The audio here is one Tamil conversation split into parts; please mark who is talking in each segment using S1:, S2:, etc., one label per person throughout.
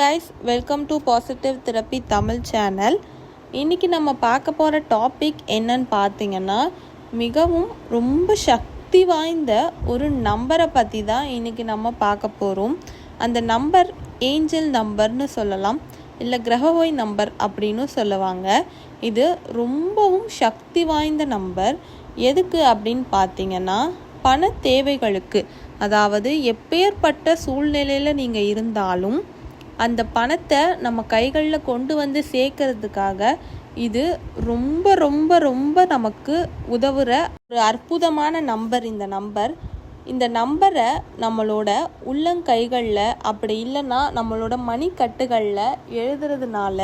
S1: Guys welcome to positive therapy Tamil channel இன்றைக்கி நம்ம பார்க்க போகிற டாபிக் என்னன்னு பார்த்தீங்கன்னா மிகவும் ரொம்ப சக்தி வாய்ந்த ஒரு நம்பரை பற்றி தான் இன்றைக்கி நம்ம பார்க்க போகிறோம் அந்த நம்பர் ஏஞ்சல் நம்பர்னு சொல்லலாம். இல்லை கிரகவோய் நம்பர் அப்படின்னு சொல்லுவாங்க. இது ரொம்பவும் சக்தி வாய்ந்த நம்பர் எதுக்கு அப்படின்னு பார்த்தீங்கன்னா பண தேவைகளுக்கு. அதாவது எப்பேற்பட்ட சூழ்நிலையில் நீங்கள் இருந்தாலும் அந்த பணத்தை நம்ம கைகளில் கொண்டு வந்து சேர்க்கறதுக்காக இது ரொம்ப ரொம்ப ரொம்ப நமக்கு உதவுற ஒரு அற்புதமான நம்பர் இந்த நம்பர். இந்த நம்பரை நம்மளோட உள்ளங்கைகளில் அப்படி இல்லைன்னா நம்மளோட மணிக்கட்டுகளில் எழுதுறதுனால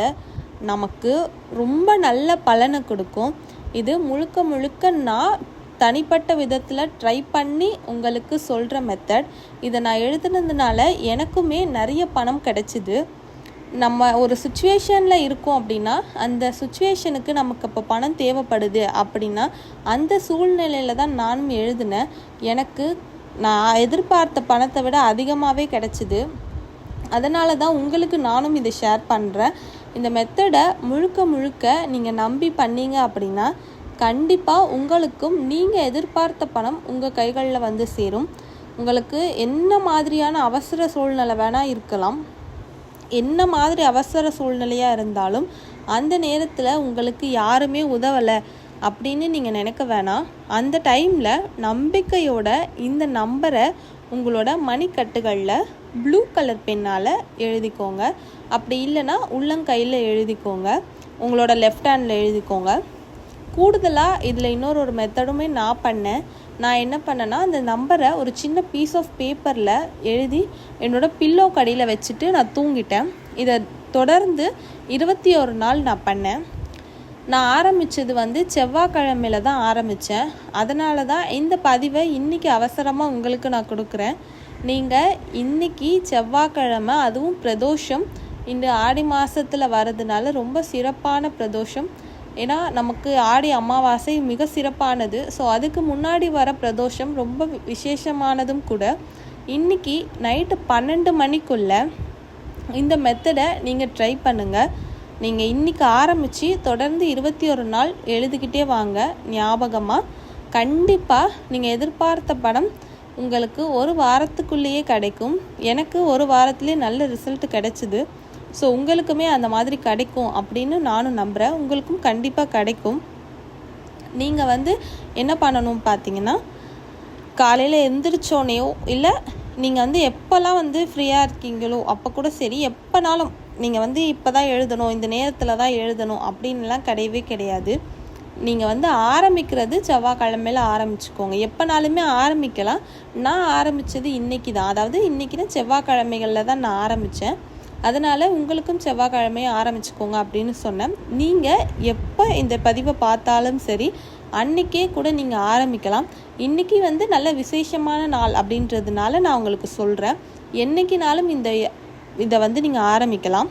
S1: நமக்கு ரொம்ப நல்ல பலனை கொடுக்கும். இது முழுக்க முழுக்க நான் தனிப்பட்ட விதத்தில் ட்ரை பண்ணி உங்களுக்கு சொல்கிற மெத்தட் இதை நான் எழுதுனதுனால எனக்குமே நிறைய பணம் கிடைச்சிது. நம்ம ஒரு சுச்சுவேஷனில் இருக்கோம் அப்படின்னா அந்த சுச்சுவேஷனுக்கு நமக்கு இப்போ பணம் தேவைப்படுது அப்படின்னா அந்த சூழ்நிலையில் தான் நானும் எழுதினேன். எனக்கு நான் எதிர்பார்த்த பணத்தை விட அதிகமாகவே கிடச்சிது. அதனால தான் உங்களுக்கு நானும் இதை ஷேர் பண்ணுறேன் இந்த மெத்தடை முழுக்க முழுக்க நீங்கள் நம்பி பண்ணீங்க அப்படின்னா கண்டிப்பாக உங்களுக்கும் நீங்கள் எதிர்பார்த்த பணம் உங்கள் கைகளில் வந்து சேரும். உங்களுக்கு என்ன மாதிரியான அவசர சூழ்நிலை வேணால் இருக்கலாம். என்ன மாதிரி அவசர சூழ்நிலையாக இருந்தாலும் அந்த நேரத்தில் உங்களுக்கு யாருமே உதவலை அப்படின்னு நீங்கள் நினைக்க வேணாம் அந்த டைமில் நம்பிக்கையோட இந்த நம்பரை உங்களோட மணிக்கட்டுகளில் ப்ளூ கலர் பெண்ணால் எழுதிக்கோங்க. அப்படி இல்லைன்னா உள்ளங்கையில் எழுதிக்கோங்க. உங்களோட லெஃப்ட் ஹேண்டில் எழுதிக்கோங்க. கூடுதலாக இதில் இன்னொரு ஒரு மெத்தடுமே நான் பண்ணேன். நான் என்ன பண்ணேன்னா அந்த நம்பரை ஒரு சின்ன பீஸ் ஆஃப் பேப்பரில் எழுதி என்னோடய பில்லோ கடியில் வச்சுட்டு நான் தூங்கிட்டேன். இதை தொடர்ந்து இருபத்தி ஒரு நாள் நான் பண்ணேன். நான் ஆரம்பித்தது வந்து செவ்வாய்க்கிழமையில தான் ஆரம்பித்தேன் அதனால தான் இந்த பதிவை இன்றைக்கி அவசரமாக உங்களுக்கு நான் கொடுக்குறேன். நீங்கள் இன்றைக்கி செவ்வாய்க்கிழமை அதுவும் பிரதோஷம் இந்த ஆடி மாதத்தில் வர்றதுனால ரொம்ப சிறப்பான பிரதோஷம். ஏன்னா நமக்கு ஆடி அமாவாசை மிக சிறப்பானது. ஸோ அதுக்கு முன்னாடி வர பிரதோஷம் ரொம்ப விசேஷமானதும் கூட இன்றைக்கி நைட்டு பன்னெண்டு மணிக்குள்ளே இந்த மெத்தடை நீங்கள் ட்ரை பண்ணுங்கள் நீங்கள் இன்றைக்கி ஆரம்பித்து தொடர்ந்து இருபத்தி ஒரு நாள் எழுதிக்கிட்டே வாங்க. ஞாபகமாக கண்டிப்பாக நீங்கள் எதிர்பார்த்த படம் உங்களுக்கு ஒரு வாரத்துக்குள்ளேயே கிடைக்கும். எனக்கு ஒரு வாரத்துலேயே நல்ல ரிசல்ட் கிடைச்சிது. ஸோ உங்களுக்குமே அந்த மாதிரி கிடைக்கும் அப்படின்னு நானும் நம்புகிறேன் உங்களுக்கும் கண்டிப்பாக கிடைக்கும். நீங்கள் வந்து என்ன பண்ணணும் பார்த்தீங்கன்னா காலையில் எந்திரிச்சோனையோ இல்லை நீங்கள் வந்து எப்போல்லாம் வந்து ஃப்ரீயாக இருக்கீங்களோ அப்போ கூட சரி எப்போனாலும் நீங்கள் வந்து இப்போ தான் எழுதணும் இந்த நேரத்தில் தான் எழுதணும் அப்படின்லாம் கிடையவே கிடையாது. நீங்கள் வந்து ஆரம்பிக்கிறது செவ்வாய்க்கிழமையில ஆரம்பிச்சுக்கோங்க. எப்போனாலுமே ஆரம்பிக்கலாம். நான் ஆரம்பித்தது இன்றைக்கி தான் அதாவது இன்றைக்கினா செவ்வாய்க்கிழமைகளில் தான் நான் ஆரம்பித்தேன் அதனால் உங்களுக்கும் செவ்வாய்க்கிழமையை ஆரம்பிச்சுக்கோங்க அப்படின்னு சொன்னேன். நீங்கள் எப்போ இந்த பதிவை பார்த்தாலும் சரி அன்றைக்கே கூட நீங்கள் ஆரம்பிக்கலாம். இன்றைக்கி வந்து நல்ல விசேஷமான நாள் அப்படின்றதுனால நான் உங்களுக்கு சொல்கிறேன் என்றைக்கினாலும் இந்த இதை வந்து நீங்கள் ஆரம்பிக்கலாம்.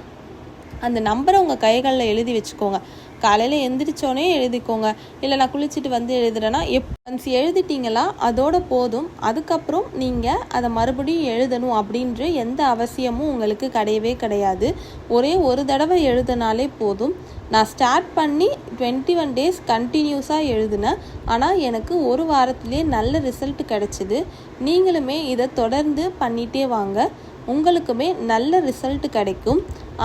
S1: அந்த நம்பரை உங்கள் கைகளில் எழுதி வச்சுக்கோங்க. காலையில் எந்திரிச்சோன்னே எழுதிக்கோங்க. இல்லை நான் குளிச்சுட்டு வந்து எழுதுறேன்னா எப் ஒன்ஸ் எழுதிட்டீங்களா அதோட போதும். அதுக்கப்புறம் நீங்கள் அதை மறுபடியும் எழுதணும் அப்படின்ற எந்த அவசியமும் உங்களுக்கு கிடையவே கிடையாது. ஒரே ஒரு தடவை எழுதினாலே போதும். நான் ஸ்டார்ட் பண்ணி டுவெண்ட்டி ஒன் டேஸ் கண்டினியூஸாக எழுதினேன். ஆனால் எனக்கு ஒரு வாரத்துலேயே நல்ல ரிசல்ட் கிடச்சிது. நீங்களுமே இதை தொடர்ந்து பண்ணிகிட்டே வாங்க. உங்களுக்குமே நல்ல ரிசல்ட் கிடைக்கும்.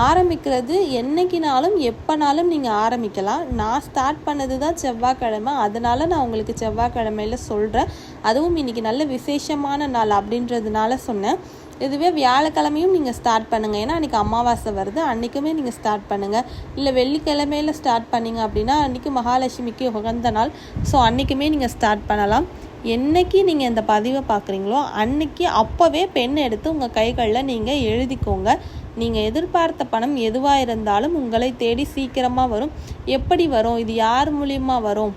S1: ஆரம்பிக்கிறது என்னைக்குனாலும் எப்போனாலும் நீங்கள் ஆரம்பிக்கலாம். நான் ஸ்டார்ட் பண்ணது தான் செவ்வாய்க்கிழமை. அதனால நான் உங்களுக்கு செவ்வாய்க்கிழமையில் சொல்கிறேன் அதுவும் இன்றைக்கி நல்ல விசேஷமான நாள் அப்படின்றதுனால சொன்னேன். இதுவே வியாழக்கிழமையும் நீங்கள் ஸ்டார்ட் பண்ணுங்கள் ஏன்னா அன்றைக்கி அமாவாசை வருது. அன்றைக்குமே நீங்கள் ஸ்டார்ட் பண்ணுங்கள் இல்லை வெள்ளிக்கிழமையில் ஸ்டார்ட் பண்ணிங்க அப்படின்னா அன்றைக்கி மகாலட்சுமிக்கு உகந்த நாள். ஸோ அன்றைக்குமே நீங்கள் ஸ்டார்ட் பண்ணலாம். என்னைக்கு நீங்கள் இந்த பதிவை பார்க்குறீங்களோ அன்னைக்கு அப்போவே பெண் எடுத்து உங்கள் கைகளில் நீங்கள் எழுதிக்கோங்க. நீங்கள் எதிர்பார்த்த பணம் எதுவாக இருந்தாலும் உங்களை தேடி சீக்கிரமாக வரும். எப்படி வரும்? இது யார் மூலியமா வரும்?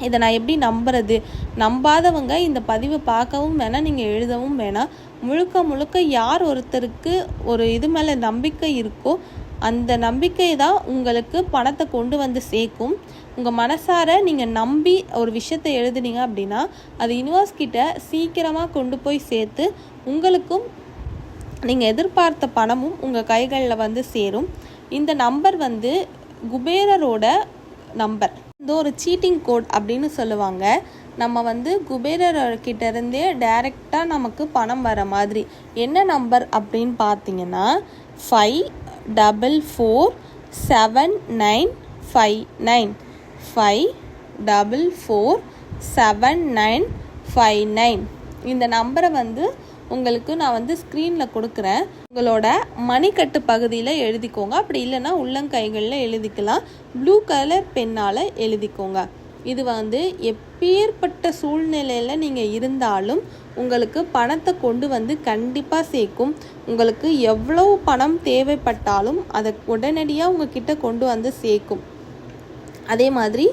S1: இதை நான் எப்படி நம்புறது? நம்பாதவங்க இந்த பதிவை பார்க்கவும் வேணாம் நீங்கள் எழுதவும் வேணாம். முழுக்க முழுக்க யார் ஒருத்தருக்கு ஒரு இது மேலே நம்பிக்கை இருக்கோ அந்த நம்பிக்கை தான் உங்களுக்கு பணத்தை கொண்டு வந்து சேர்க்கும். உங்கள் மனசார நீங்கள் நம்பி ஒரு விஷயத்தை எழுதுனீங்க அப்படின்னா அது யூனிவர்ஸ் கிட்ட சீக்கிரமாக கொண்டு போய் சேர்த்து உங்களுக்கும் நீங்கள் எதிர்பார்த்த பணமும் உங்கள் கைகளில் வந்து சேரும். இந்த நம்பர் வந்து குபேரரோட நம்பர். இந்த ஒரு சீட்டிங் கோட் அப்படின்னு சொல்லுவாங்க. நம்ம வந்து குபேரர்கிட்ட இருந்தே டைரெக்டாக நமக்கு பணம் வர மாதிரி. என்ன நம்பர் அப்படின்னு பார்த்தீங்கன்னா five double four seven nine five nine five double four seven nine five nine இந்த நம்பரை வந்து உங்களுக்கு நான் வந்து ஸ்க்ரீனில் கொடுக்குறேன். உங்களோட மணிக்கட்டு பகுதியில் எழுதிக்கோங்க. அப்படி இல்லைன்னா உள்ளங்கைகளில் எழுதிக்கலாம். ப்ளூ கலர் பென்னால் எழுதிக்கோங்க. இது வந்து எப்பேற்பட்ட சூழ்நிலையில் நீங்கள் இருந்தாலும் உங்களுக்கு பணத்தை கொண்டு வந்து கண்டிப்பாக சேர்க்கும். உங்களுக்கு எவ்வளவு பணம் தேவைப்பட்டாலும் அதை உடனடியாக உங்ககிட்ட கொண்டு வந்து சேர்க்கும். அதே மாதிரி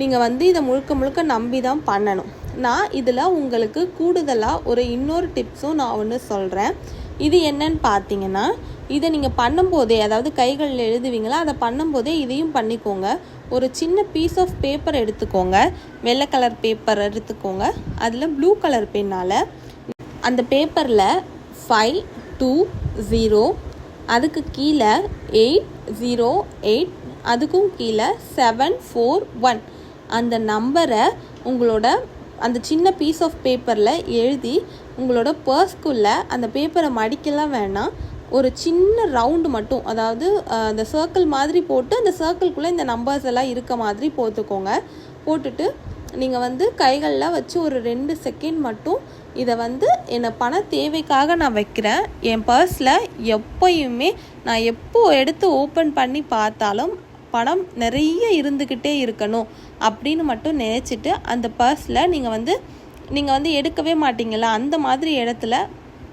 S1: நீங்கள் வந்து இதை முழுக்க முழுக்க நம்பி தான் பண்ணணும். நான் இதில் உங்களுக்கு கூடுதலாக ஒரு இன்னொரு டிப்ஸும் நான் ஒன்று சொல்கிறேன் இது என்னன்னு பார்த்தீங்கன்னா இதை நீங்கள் பண்ணும்போதே அதாவது கைகளில் எழுதுவீங்களா? அதை பண்ணும்போதே இதையும் பண்ணிக்கோங்க. ஒரு சின்ன பீஸ் ஆஃப் பேப்பர் எடுத்துக்கோங்க. வெள்ளை கலர் பேப்பர் எடுத்துக்கோங்க. அதில் ப்ளூ கலர் பெண்ணால் அந்த பேப்பரில் ஃபைவ் டூ ஜீரோ அதுக்கு கீழே எயிட் ஜீரோ எயிட் அதுக்கும் கீழே செவன் ஃபோர் ஒன் அந்த நம்பரை உங்களோட அந்த சின்ன பீஸ் ஆஃப் பேப்பரில் எழுதி உங்களோட பர்ஸ்க்குள்ளே அந்த பேப்பரை மடிக்கலாம் வேணாம். ஒரு சின்ன ரவுண்டு மட்டும் அதாவது அந்த சர்க்கிள் மாதிரி போட்டு அந்த சர்க்கிள்குள்ளே இந்த நம்பர்ஸ் எல்லாம் இருக்க மாதிரி போட்டுக்கோங்க. போட்டுட்டு நீங்கள் வந்து கைகளில் வச்சு ஒரு ரெண்டு செகண்ட் மட்டும் இதை வந்து என்னை பண தேவைக்காக நான் வைக்கிறேன். என் பர்ஸில் எப்பயுமே நான் எப்போ எடுத்து ஓப்பன் பண்ணி பார்த்தாலும் பணம் நிறைய இருந்துக்கிட்டே இருக்கணும் அப்படின்னு மட்டும் நினச்சிட்டு அந்த பர்ஸில் நீங்கள் வந்து நீங்கள் வந்து எடுக்கவே மாட்டீங்களா அந்த மாதிரி இடத்துல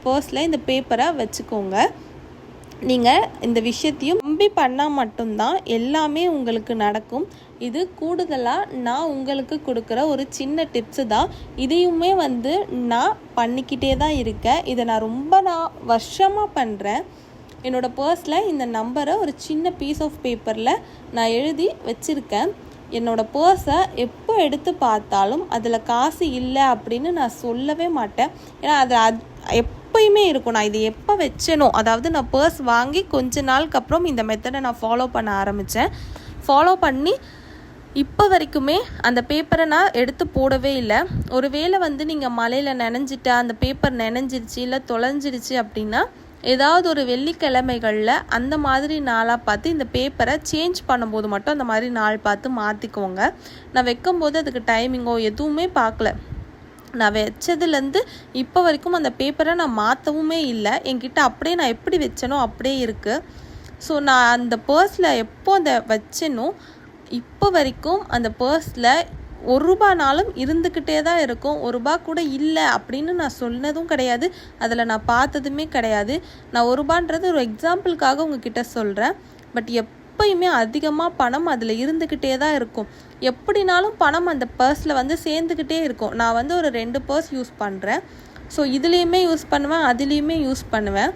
S1: பர்ஸில் இந்த பேப்பரை வச்சுக்கோங்க. நீங்கள் இந்த விஷயத்தையும் நம்பி பண்ணால் மட்டும்தான் எல்லாமே உங்களுக்கு நடக்கும். இது கூடுதலாக நான் உங்களுக்கு கொடுக்குற ஒரு சின்ன டிப்ஸு தான். இதையுமே வந்து நான் பண்ணிக்கிட்டே தான் இருக்கேன். இதை நான் ரொம்ப நான் வருஷமாக பண்ணுறேன் என்னோடய பர்ஸில் இந்த நம்பரை ஒரு சின்ன பீஸ் ஆஃப் பேப்பரில் நான் எழுதி வச்சுருக்கேன். என்னோடய பர்ஸை எப்போ எடுத்து பார்த்தாலும் அதில் காசு இல்லை அப்படின்னு நான் சொல்லவே மாட்டேன். ஏன்னா அது அது எப்பயுமே இருக்கும். நான் இது எப்போ வச்சேனோ அதாவது நான் பர்ஸ் வாங்கி கொஞ்ச நாளுக்கு அப்புறம் இந்த மெத்தடை நான் ஃபாலோ பண்ண ஆரம்பித்தேன் ஃபாலோ பண்ணி இப்போ வரைக்குமே அந்த பேப்பரை நான் எடுத்து போடவே இல்லை. ஒருவேளை வந்து நீங்கள் மலையில் நனைஞ்சிட்டா அந்த பேப்பர் நினைஞ்சிருச்சு இல்லை தொலைஞ்சிருச்சு அப்படின்னா ஏதாவது ஒரு வெள்ளிக்கிழமைகளில் அந்த மாதிரி நாளாக பார்த்து இந்த பேப்பரை சேஞ்ச் பண்ணும்போது மட்டும் அந்த மாதிரி நாள் பார்த்து மாற்றிக்கோங்க நான் வைக்கும்போது அதுக்கு டைமிங்கோ எதுவுமே பார்க்கல. நான் வச்சதுலேருந்து இப்போ வரைக்கும் அந்த பேப்பரை நான் மாற்றவுமே இல்லை. என்கிட்ட அப்படியே நான் எப்படி வச்சேனோ அப்படியே இருக்குது ஸோ நான் அந்த பர்ஸில் எப்போ அந்த வச்சேனோ இப்போ வரைக்கும் அந்த பர்ஸில் ஒரு ரூபானாலும் இருந்துக்கிட்டே தான் இருக்கும். ஒரு ரூபா கூட இல்லை அப்படின்னு நான் சொன்னதும் கிடையாது. அதில் நான் பார்த்ததுமே கிடையாது. நான் ஒரு ரூபான்றது ஒரு எக்ஸாம்பிளுக்காக உங்ககிட்ட சொல்கிறேன் பட் எப்பயுமே அதிகமாக பணம் அதில் இருந்துக்கிட்டே தான் இருக்கும். எப்படினாலும் பணம் அந்த பர்ஸில் வந்து சேர்ந்துக்கிட்டே இருக்கும். நான் வந்து ஒரு ரெண்டு பர்ஸ் யூஸ் பண்ணுறேன் ஸோ இதுலேயுமே யூஸ் பண்ணுவேன் அதுலேயுமே யூஸ் பண்ணுவேன்.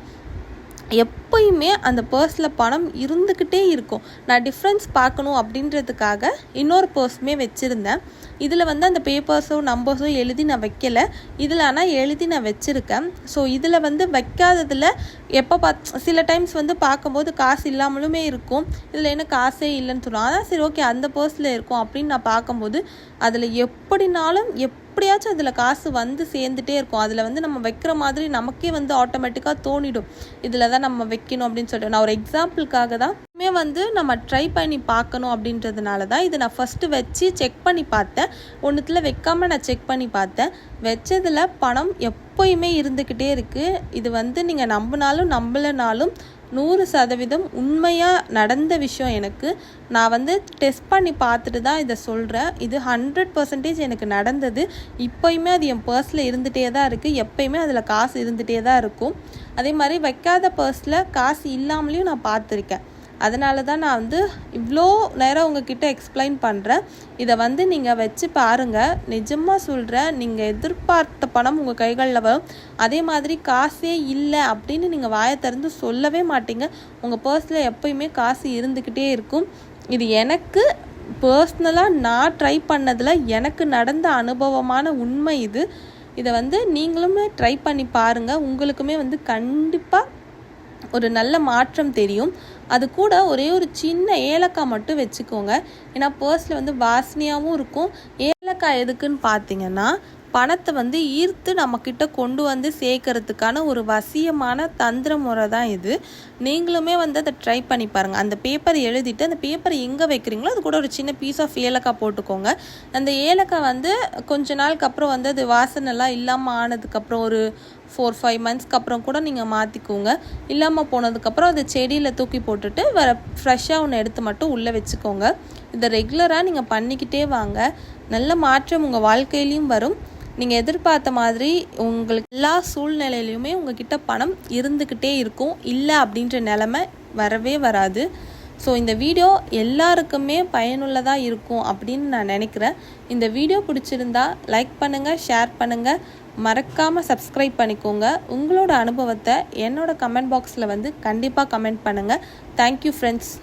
S1: எப்பயுமே அந்த பர்ஸில் பணம் இருந்துக்கிட்டே இருக்கும். நான் டிஃப்ரென்ஸ் பார்க்கணும் அப்படின்றதுக்காக இன்னொரு பர்ஸுமே வச்சுருந்தேன். இதில் வந்து அந்த பேப்பர்ஸோ நம்பர்ஸோ எழுதி நான் வைக்கல. இதில் ஆனால் எழுதி நான் வச்சுருக்கேன். ஸோ இதில் வந்து வைக்காததில் எப்போ பாத் சில டைம்ஸ் வந்து பார்க்கும்போது காசு இல்லாமலுமே இருக்கும். இதில் என்ன காசே இல்லைன்னு சொல்லுவோம் அதான் சரி ஓகே அந்த பர்ஸில் இருக்கும் அப்படின்னு நான் பார்க்கும்போது அதில் எப்படினாலும் எப் எப்படியாச்சும் அதில் காசு வந்து சேர்ந்துட்டே இருக்கும். அதில் வந்து நம்ம வைக்கிற மாதிரி நமக்கே வந்து ஆட்டோமேட்டிக்காக தோணிடும். இதில் தான் நம்ம வைக்கணும் அப்படின்னு சொல்லிட்டு. நான் ஒரு எக்ஸாம்பிளுக்காக தான் இனிமே வந்து நம்ம ட்ரை பண்ணி பார்க்கணும் அப்படின்றதுனால தான் இது நான் ஃபஸ்ட்டு வச்சு செக் பண்ணி பார்த்தேன். ஒன்றுத்தில் வைக்காமல் நான் செக் பண்ணி பார்த்தேன். வச்சதில் பணம் எப்போயுமே இருந்துக்கிட்டே இருக்குது இது வந்து நீங்கள் நம்பினாலும் நம்பலைனாலும் நூறு சதவீதம் உண்மையாக நடந்த விஷயம் எனக்கு. நான் வந்து டெஸ்ட் பண்ணி பார்த்துட்டு தான் இதை சொல்கிறேன் இது ஹண்ட்ரட் பர்சன்டேஜ் எனக்கு நடந்தது. இப்போயுமே அது என் பர்ஸில் இருந்துகிட்டே தான் இருக்குது எப்போயுமே அதில் காசு இருந்துகிட்டே தான் இருக்கும். அதே மாதிரி வைக்காத பர்ஸில் காசு இல்லாமலேயும் நான் பார்த்துருக்கேன். அதனால தான் நான் வந்து இவ்வளோ நேரம் உங்ககிட்ட எக்ஸ்பிளைன் பண்ணுறேன் இதை வந்து நீங்கள் வச்சு பாருங்கள் நிஜமாக சொல்கிறேன் நீங்கள் எதிர்பார்த்த பணம் உங்கள் கைகளில் வரும். அதே மாதிரி காசே இல்லை அப்படின்னு நீங்கள் வாயை திறந்து சொல்லவே மாட்டீங்க. உங்கள் பர்ஸில் எப்பயுமே காசு இருந்துக்கிட்டே இருக்கும். இது எனக்கு பர்ஸ்னலாக நான் ட்ரை பண்ணதில் எனக்கு நடந்த அனுபவமான உண்மை இது. இதை வந்து நீங்களுமே ட்ரை பண்ணி பாருங்கள் உங்களுக்குமே வந்து கண்டிப்பாக ஒரு நல்ல மாற்றம் தெரியும். அது கூட ஒரே ஒரு சின்ன ஏலக்காய் மட்டும் வச்சுக்கோங்க. ஏன்னா பர்ஸில் வந்து வாசனையாகவும் இருக்கும். ஏலக்காய் எதுக்குன்னு பார்த்தீங்கன்னா பணத்தை வந்து ஈர்த்து நம்மக்கிட்ட கொண்டு வந்து சேர்க்கறதுக்கான ஒரு வசியமான தந்திர முறை தான் இது. நீங்களுமே வந்து அதை ட்ரை பண்ணி பாருங்கள் அந்த பேப்பர் எழுதிட்டு அந்த பேப்பர் எங்கே வைக்கிறீங்களோ அது கூட ஒரு சின்ன பீஸ் ஆஃப் ஏலக்காய் போட்டுக்கோங்க. அந்த ஏலக்காய் வந்து கொஞ்ச நாளுக்கு அப்புறம் வந்து அது வாசனைலாம் இல்லாமல் ஆனதுக்கப்புறம் ஒரு ஃபோர் ஃபைவ் மந்த்ஸ்க்கு அப்புறம் கூட நீங்கள் மாற்றிக்கோங்க இல்லாமல் போனதுக்கப்புறம் அதை செடியில் தூக்கி போட்டுட்டு வேறு ஃப்ரெஷ்ஷாக ஒன்று எடுத்து மட்டும் உள்ளே வச்சுக்கோங்க. இதை ரெகுலராக நீங்கள் பண்ணிக்கிட்டே வாங்க. நல்ல மாற்றம் உங்கள் வாழ்க்கையிலையும் வரும். நீங்கள் எதிர்பார்த்த மாதிரி உங்களுக்கு எல்லா சூழ்நிலையிலையுமே உங்ககிட்ட பணம் இருந்துக்கிட்டே இருக்கும். இல்லை அப்படின்ற நிலமை வரவே வராது. ஸோ இந்த வீடியோ எல்லாருக்குமே பயனுள்ளதாக இருக்கும் அப்படின்னு நான் நினைக்கிறேன். இந்த வீடியோ பிடிச்சிருந்தா லைக் பண்ணுங்கள் ஷேர் பண்ணுங்கள் மறக்காமல் சப்ஸ்கிரைப் பண்ணிக்கோங்க. உங்களோட அனுபவத்தை என்னோட கமெண்ட் பாக்ஸில் வந்து கண்டிப்பாக கமெண்ட் பண்ணுங்கள் தேங்க்யூ ஃப்ரெண்ட்ஸ்